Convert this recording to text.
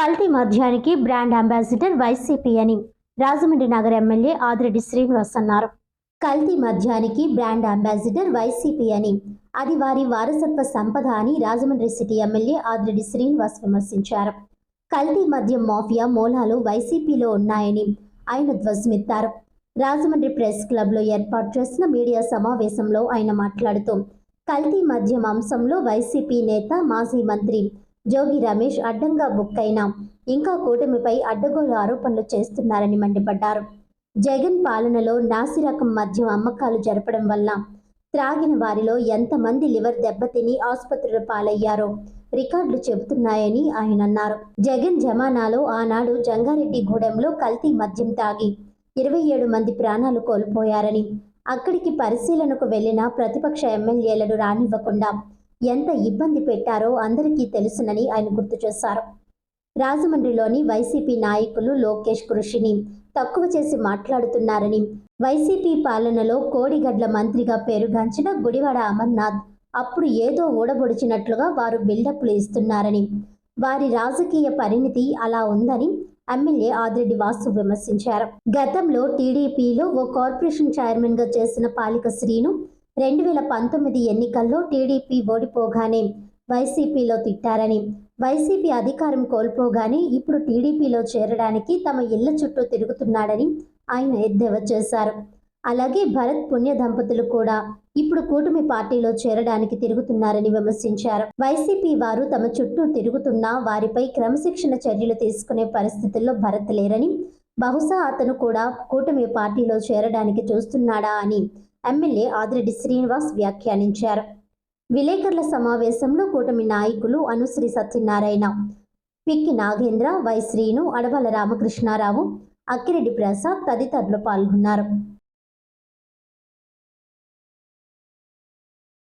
కల్తీ మద్యానికి brand ambassador YCP అని రాజమండ్రి నగర ఎమ్మెల్యే ఆదిరెడ్డి శ్రీనివాస్ అన్నారు. కల్తీ మద్యానికి బ్రాండ్ అంబాసిడర్ వైసీపీ అని అది వారి వారసత్వ సంపద అని రాజమండ్రి సిటీ ఎమ్మెల్యే ఆదిరెడ్డి శ్రీనివాస్ విమర్శించారు. కల్తీ మద్యం మాఫియా మూలాలు వైసీపీలో ఉన్నాయని ఆయన ధ్వజమెత్తారు. రాజమండ్రి ప్రెస్ క్లబ్లో ఏర్పాటు చేసిన మీడియా సమావేశంలో ఆయన మాట్లాడుతూ కల్తీ మద్యం అంశంలో వైసీపీ నేత మాజీ మంత్రి జోగి రమేష్ అడ్డంగా బుక్ అయిన. ఇంకా కూటమిపై అడ్డగోలు ఆరోపణలు చేస్తున్నారని మండిపడ్డారు. జగన్ పాలనలో నాసిరకం మద్యం అమ్మకాలు జరపడం వల్ల త్రాగిన వారిలో ఎంతమంది లివర్ దెబ్బతిని ఆసుపత్రుల పాలయ్యారో రికార్డులు చెబుతున్నాయని ఆయన అన్నారు. జగన్ జమానాలో ఆనాడు జంగారెడ్డిగూడెంలో కల్తీ మద్యం తాగి ఇరవై ఏడు మంది ప్రాణాలు కోల్పోయారని అక్కడికి పరిశీలనకు వెళ్ళిన ప్రతిపక్ష ఎమ్మెల్యేలను రానివ్వకుండా ఎంత ఇబ్బంది పెట్టారో అందరికీ తెలుసునని ఆయన గుర్తు చేశారు. రాజమండ్రిలోని వైసీపీ నాయకులు లోకేష్ కృషిని తక్కువ చేసి మాట్లాడుతున్నారని వైసీపీ పాలనలో కోడిగడ్ల మంత్రిగా పేరుగాంచిన గుడివాడ అమర్నాథ్ అప్పుడు ఏదో ఊడబొడిచినట్లుగా వారు బిల్డప్లు ఇస్తున్నారని వారి రాజకీయ పరిణితి అలా ఉందని ఎమ్మెల్యే ఆదిరెడ్డి వాసు విమర్శించారు. గతంలో టీడీపీలో ఓ కార్పొరేషన్ చైర్మన్గా చేసిన పాలిక శ్రీను రెండు వేల పంతొమ్మిది ఎన్నికల్లో టీడీపీ ఓడిపోగానే వైసీపీలో తిట్టారని వైసీపీ అధికారం కోల్పోగానే ఇప్పుడు టీడీపీలో చేరడానికి తమ ఇళ్ళ చుట్టూ తిరుగుతున్నాడని ఆయన ఎద్దేవా చేశారు. అలాగే భరత్ పుణ్య దంపతులు కూడా ఇప్పుడు కూటమి పార్టీలో చేరడానికి తిరుగుతున్నారని విమర్శించారు. వైసీపీ వారు తమ చుట్టూ తిరుగుతున్నా వారిపై క్రమశిక్షణ చర్యలు తీసుకునే పరిస్థితుల్లో భరత్ లేరని బహుశా అతను కూడా కూటమి పార్టీలో చేరడానికి చూస్తున్నాడా అని ఎమ్మెల్యే ఆదిరెడ్డి శ్రీనివాస్ వ్యాఖ్యానించారు. విలేకరుల సమావేశంలో కూటమి నాయకులు అనుశ్రీ సత్యనారాయణ పిక్కి నాగేంద్ర వై శ్రీను అడవల రామకృష్ణారావు అక్కిరెడ్డి ప్రసాద్ తదితరులు పాల్గొన్నారు.